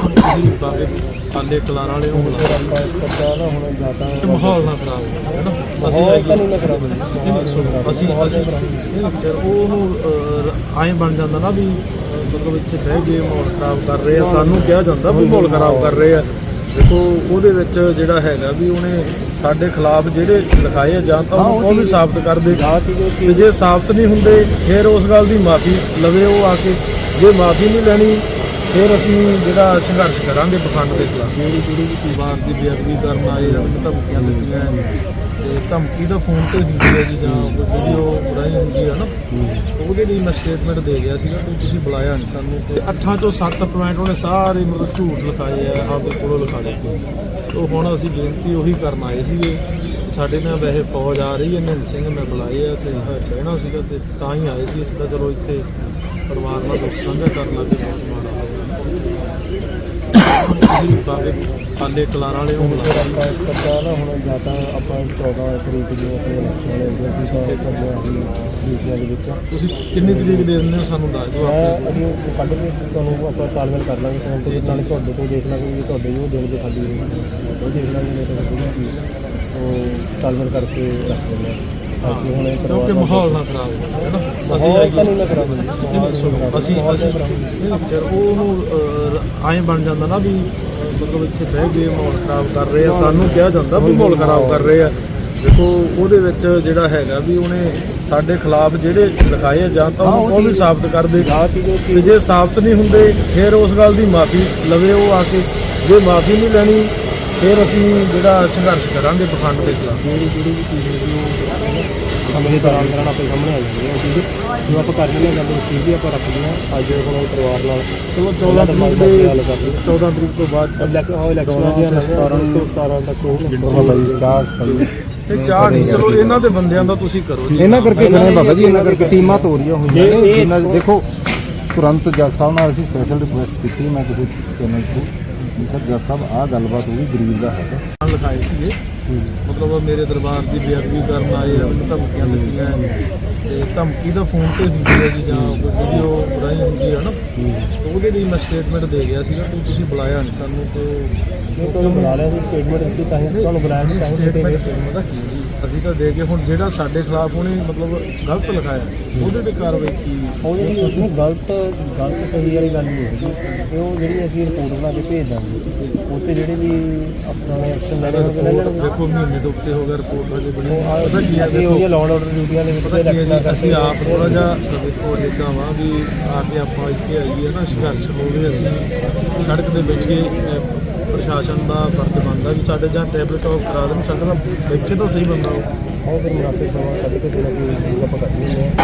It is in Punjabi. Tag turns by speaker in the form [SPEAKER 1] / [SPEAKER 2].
[SPEAKER 1] ਤੁਸੀਂ ਕਲਾਰਾਂ ਵਾਲੇ ਨੂੰ ਬੁਲਾ ਤੇ ਮਾਹੌਲ ਨਾ ਖਰਾਬ ਹੋਵੇ ਹੈ ਨਾ
[SPEAKER 2] ਮਾਹੌਲ ਤਾਂ ਨਹੀਂ
[SPEAKER 1] ਨਹੀਂ, ਸੁਣੋ, ਅਸੀਂ ਅਸੀਂ ਨਹੀਂ, ਫਿਰ ਉਹਨੂੰ ਐਂ ਬਣ ਜਾਂਦਾ ਨਾ ਵੀ ਅਹ, ਮਤਲਬ ਇੱਥੇ ਬਹਿ ਕੇ ਮਾਹੌਲ ਖਰਾਬ ਕਰ ਰਹੇ ਆ ਸਾਨੂੰ ਕਿਹਾ ਜਾਂਦਾ ਵੀ ਮਾਹੌਲ ਖਰਾਬ ਕਰ ਰਹੇ ਆ ਦੇਖੋ ਉਹਦੇ ਵਿੱਚ ਜਿਹੜਾ ਹੈਗਾ ਵੀ ਉਹਨੇ ਸਾਡੇ ਖਿਲਾਫ ਜਿਹੜੇ ਲਿਖਾਏ ਆ ਜਾਂ ਤਾਂ ਉਹ ਵੀ ਸਾਬਤ ਕਰ ਦੇ ਤੇ ਜੇ ਸਾਬਤ ਨਹੀਂ ਹੁੰਦੇ ਫਿਰ ਉਸ ਗੱਲ ਦੀ ਮਾਫੀ ਲਵੇ ਉਹ ਆ ਕੇ। ਜੇ ਮਾਫੀ ਨਹੀਂ ਲੈਣੀ ਫਿਰ ਅਸੀਂ ਜਿਹੜਾ ਸੰਘਰਸ਼ ਕਰਾਂਗੇ ਪਖੰਡ ਦੇ ਖਿਲਾਫ। ਜਿਹੜੀ ਜਿਹੜੀ ਵੀ ਬਾਹਰ ਦੀ ਬੇਅਦਬੀ ਕਰਨ ਆਏ ਆ ਹਨ ਧਮਕੀਆਂ ਦਿੱਤੀਆਂ ਤੇ ਧਮਕੀ ਦਾ ਫੋਨ ਤੇ ਹੁੰਦੀ ਹੈ ਜੀ, ਜਾਂ ਵੀਡੀਓ ਬਣਾਈ ਹੁੰਦੀ ਹੈ ਨਾ। ਉਹਦੇ ਲਈ ਮੈਂ ਸਟੇਟਮੈਂਟ ਦੇ ਗਿਆ ਸੀਗਾ ਕਿ ਤੁਸੀਂ ਬੁਲਾਇਆ ਨਹੀਂ ਸਾਨੂੰ ਤੇ 8 ਚੋਂ 7 ਪੁਆਇੰਟ ਉਹਨੇ ਸਾਰੇ ਮਤਲਬ ਝੂਠ ਲਿਖਾਏ ਆ, ਆਪਦੇ ਕੋਲੋਂ ਲਿਖਾ ਲਏ। ਤੋਂ ਹੁਣ ਅਸੀਂ ਬੇਨਤੀ ਉਹੀ ਕਰਨ ਆਏ ਸੀਗੇ। ਸਾਡੇ ਨਾਲ ਵੈਸੇ ਫੌਜ ਆ ਰਹੀ ਹੈ, ਨਿਹੰਗ ਸਿੰਘ ਮੈਂ ਬੁਲਾਏ ਆ ਤੇ ਕਹਿਣਾ ਸੀਗਾ ਤੇ ਤਾਂ ਹੀ ਆਏ ਸੀ। ਅਸੀਂ ਤਾਂ ਚਲੋ ਇੱਥੇ ਪਰਿਵਾਰ ਨਾਲ ਦੁੱਖ ਸਾਂਝਾ ਕਰਨ ਲੱਗੇ ਬਹੁਤ ਮਾੜਾ ਤੁਸੀਂ ਬਾਗੇ ਪਾਲੇ ਕਲਾਰਾਂ ਵਾਲੇ
[SPEAKER 2] ਆਪਾਂ ਪਤਾ ਨਾ ਹੁਣ ਜ਼ਿਆਦਾ ਆਪਾਂ 14 ਤਰੀਕ ਨੂੰ ਆਪਣੇ ਇਲੈਕਸ਼ਨ ਦਿਨ ਅਸੀਂ ਸਾਰੇ ਕਰਦੇ ਹਾਂ ਡਿਊਟੀਆਂ ਦੇ ਵਿੱਚ
[SPEAKER 1] ਤੁਸੀਂ ਕਿੰਨੀ ਤਰੀਕ ਦੇ ਦਿੰਦੇ ਹੋ ਸਾਨੂੰ ਦੱਸ ਦਿਓ
[SPEAKER 2] ਮੈਂ ਅਸੀਂ ਉਹ ਕੱਢ ਕੇ ਤੁਹਾਨੂੰ ਆਪਾਂ ਤਾਲਮੇਲ ਕਰ ਲਾਂਗੇ ਫੋਨ ਤੇ ਨਾਲੇ ਤੁਹਾਡੇ ਤੋਂ ਦੇਖ ਲਾਂਗੇ ਵੀ ਤੁਹਾਡੇ ਜੋ ਦਿਨ ਦੇ ਖਾਲੀ ਹੋਏ ਉਹ ਦੇਖ ਲਾਂਗੇ ਨਹੀਂ ਤਾਂ ਚੀਜ਼ ਉਹ ਤਾਲਮੇਲ ਕਰਕੇ ਰੱਖ ਦਿੰਦੇ ਹਾਂ ਹੁਣ
[SPEAKER 1] ਕਿਉਂਕਿ ਮਾਹੌਲ ਨਾ ਖਰਾਬ ਹੋਵੇ ਹੈ ਨਾ
[SPEAKER 2] ਤਾਂ ਹੋਣਾ।
[SPEAKER 1] ਨਹੀਂ, ਸੁਣੋ, ਅਸੀਂ ਅਸੀਂ ਫਿਰ ਉਹਨੂੰ ਐਂ ਬਣ ਜਾਂਦਾ ਨਾ ਵੀ ਮਤਲਬ ਇੱਥੇ ਬਹਿ ਕੇ ਮਾਹੌਲ ਖਰਾਬ ਕਰ ਰਹੇ ਆ। ਸਾਨੂੰ ਕਿਹਾ ਜਾਂਦਾ ਵੀ ਮਾਹੌਲ ਖਰਾਬ ਕਰ ਰਹੇ ਆ। ਦੇਖੋ, ਉਹਦੇ ਵਿੱਚ ਜਿਹੜਾ ਹੈਗਾ ਵੀ ਉਹਨੇ ਸਾਡੇ ਖਿਲਾਫ ਜਿਹੜੇ ਲਿਖਾਏ ਆ ਜਾਂ ਤਾਂ ਉਹ ਵੀ ਸਾਬਤ ਕਰ ਦੇ।
[SPEAKER 2] ਆ
[SPEAKER 1] ਜੇ ਸਾਬਤ ਨਹੀਂ ਹੁੰਦੇ, ਫਿਰ ਉਸ ਗੱਲ ਦੀ ਮਾਫੀ ਲਵੇ ਉਹ ਆ ਕੇ। ਜੇ ਮਾਫੀ ਨਹੀਂ ਲੈਣੀ, ਫਿਰ ਅਸੀਂ ਜਿਹੜਾ ਸੰਘਰਸ਼ ਕਰਾਂਗੇ ਪਖੰਡ ਦੇ ਖਿਲਾਫ।
[SPEAKER 2] ਜਿਹੜੀ ਜਿਹੜੀ ਚੀਜ਼ ਹੈਗੀ ਸਮੇਂ ਦੌਰਾਨ ਦੌਰਾਨ ਆਪਣੇ ਸਾਹਮਣੇ ਆ ਜਾਂਦੀ ਹੈ ਉਹ ਚੀਜ਼ ਜੋ ਆਪਾਂ ਕਰ ਲੈਂਦੇ ਹਾਂ ਗੱਲ ਚੀਜ਼ ਵੀ ਆਪਾਂ ਰੱਖਦੇ ਹਾਂ ਅੱਜ ਹੁਣ ਪਰਿਵਾਰ ਨਾਲ।
[SPEAKER 1] ਚਲੋ 14 ਤਰੀਕ ਦੇ
[SPEAKER 2] ਗੱਲ ਕਰਦੇ
[SPEAKER 1] 14 ਤਰੀਕ ਤੋਂ ਬਾਅਦ
[SPEAKER 2] ਸਭ ਲੱਗ ਹੋਏ ਇਲੈਕਸ਼ਨ ਦੀਆਂ 17 ਤੋਂ 17 ਤੱਕ ਉਹ
[SPEAKER 1] ਇਹ ਚਾਹ ਨਹੀਂ ਚਲੋ ਇਹਨਾਂ ਦੇ ਬੰਦਿਆਂ ਦਾ ਤੁਸੀਂ ਕਰੋ ਜੀ।
[SPEAKER 3] ਇਹਨਾਂ ਕਰਕੇ ਬਣੇ ਬਾਬਾ ਜੀ ਇਹਨਾਂ ਕਰਕੇ ਟੀਮਾਂ ਤੋਰੀਆਂ ਹੋਈਆਂ ਨੇ। ਜਿਨ੍ਹਾਂ ਦੇਖੋ ਤੁਰੰਤ ਜੱਜ ਸਾਹਿਬ ਨਾਲ ਅਸੀਂ ਸਪੈਸ਼ਲ ਰਿਕੁਐਸਟ ਕੀਤੀ ਮੈਂ ਕਿਸੇ ਚੈਨਲ ਤੋਂ। ਸਰ ਜੱਜ ਸਾਹਿਬ ਆਹ ਗੱਲਬਾਤ ਹੋਈ ਗਰੀਬ ਦਾ ਹੈਗਾ
[SPEAKER 1] ਲਿਖਾਏ ਸੀਗੇ। ਮਤਲਬ ਮੇਰੇ ਦਰਬਾਰ ਦੀ ਬੇਅਦਬੀ ਕਰਨ ਆਏ ਆ ਮੈਨੂੰ ਧਮਕੀਆਂ ਦਿੱਤੀਆਂ ਤੇ ਧਮਕੀ ਦਾ ਫੋਨ ਤੇ ਹੁੰਦੀ ਹੈ ਜੀ ਜਾਂ ਕੋਈ ਵੀਡੀਓ ਬਣਾਈ ਹੁੰਦੀ ਹੈ ਨਾ। ਉਹਦੇ ਲਈ ਮੈਂ ਸਟੇਟਮੈਂਟ ਦੇ ਗਿਆ ਸੀਗਾ ਕਿ ਤੁਸੀਂ ਬੁਲਾਇਆ ਨਹੀਂ ਸਾਨੂੰ ਤੇ
[SPEAKER 2] ਤੁਹਾਨੂੰ ਬੁਲਾ ਲਿਆ ਸੀ ਸਟੇਟਮੈਂਟ ਦਿੱਤੀ ਤਾਂ ਹੀ ਤੁਹਾਨੂੰ ਬੁਲਾਇਆ ਸੀ ਤਾਂ।
[SPEAKER 1] ਸਟੇਟਮੈਂਟ ਦਾ ਕੀ ਅਸੀਂ ਤਾਂ ਦੇ ਕੇ ਹੁਣ ਜਿਹੜਾ ਸਾਡੇ ਖਿਲਾਫ ਉਹਨੇ ਮਤਲਬ ਗਲਤ ਲਿਖਾਇਆ ਉਹਦੇ ਤੇ ਕਾਰਵਾਈ ਕੀ?
[SPEAKER 2] ਉਹ ਜਿਹੜੀ ਉਸਨੂੰ ਗਲਤ ਗਲਤ ਸਹੀ ਵਾਲੀ ਗੱਲ ਨਹੀਂ ਹੈਗੀ। ਇਹ ਉਹ ਜਿਹੜੀ ਅਸੀਂ ਰਿਪੋਰਟ ਬਣਾ ਕੇ ਭੇਜ ਦਾਂਗੇ ਉੱਤੇ ਜਿਹੜੇ ਵੀ ਆਪਣਾ ਐਕਸ਼ਨ ਲੈ ਰਹੇ ਹੋਣਗੇ ਲੈ ਲੈਣਗੇ।
[SPEAKER 1] ਦੇਖੋ ਮਹੀਨੇ ਤੋਂ ਉੱਤੇ ਹੋ ਗਿਆ ਰਿਪੋਰਟ ਹਜੇ ਬਣੀ
[SPEAKER 2] ਉਹ ਆ
[SPEAKER 1] ਪਤਾ ਕੀ ਹੈ
[SPEAKER 2] ਉਹ ਲਾਅ ਆਰਡਰ ਡਿਊਟੀਆਂ ਦੇ ਵਿੱਚ
[SPEAKER 1] ਪਤਾ ਕੀ ਹੈ ਜੀ ਅਸੀਂ ਆਪ ਥੋੜਾ ਜਿਹਾ ਦੇਖੋ ਜਿੱਦਾਂ ਵਾ ਵੀ ਆ ਕੇ ਆਪਾਂ ਇੱਥੇ ਆਈਏ ਨਾ ਸੰਘਰਸ਼ ਹੋਵੇ ਅਸੀਂ ਸੜਕ ਤੇ ਬੈਠ ਕੇ ਅਹ, ਪ੍ਰਸ਼ਾਸਨ ਦਾ ਫਰਜ਼ ਬਣਦਾ ਵੀ ਸਾਡੇ ਜਾਂ ਟੈਬਲੇਟ ਆਫ ਕਰਾ ਦੇਣ ਸਾਡੇ ਨਾਲ ਬੈਠੇ ਤਾਂ ਸਹੀ ਬੰਦਾ ਉਹ।
[SPEAKER 2] ਉਹ ਫਿਰ ਮੁਨਾਸਿਬ ਸਮਾਂ ਕੱਢ ਕੇ ਜਿਹੜਾ ਕੋਈ ਆਪਾਂ ਲੈਂਦੇ ਹਾਂ।